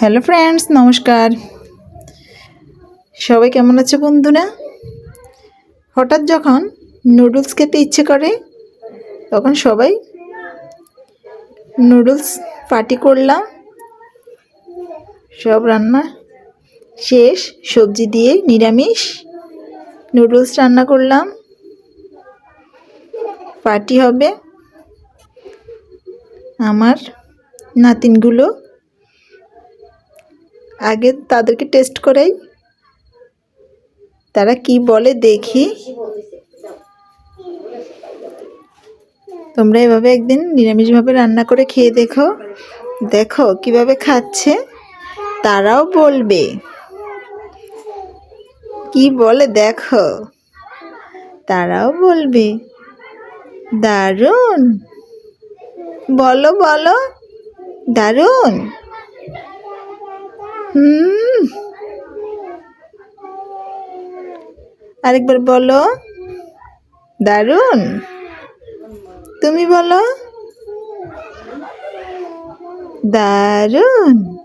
Hello friends নমস্কার। সবাই কেমন আছে বন্ধুরা? হঠাৎ যখন নুডলস খেতে ইচ্ছে করে, তখন সবাই নুডলস পার্টি করলাম। সব রান্না শেষ, সবজি দিয়ে নিরামিষ নুডলস রান্না করলাম। পার্টি হবে। আমার নাতিনগুলো আগে তাদেরকে টেস্ট করাই। তারা কি বলে দেখি। তোমরা এভাবে একদিন নিরামিষভাবে রান্না করে খেয়ে দেখো। দেখো কীভাবে খাচ্ছে। তারাও বলবে। কি বলে দেখো। তারাও বলবে, দারুণ। বলো বলো। দারুণ। হুম। আরেকবার বলো। দারুণ। তুমি বলো। দারুণ।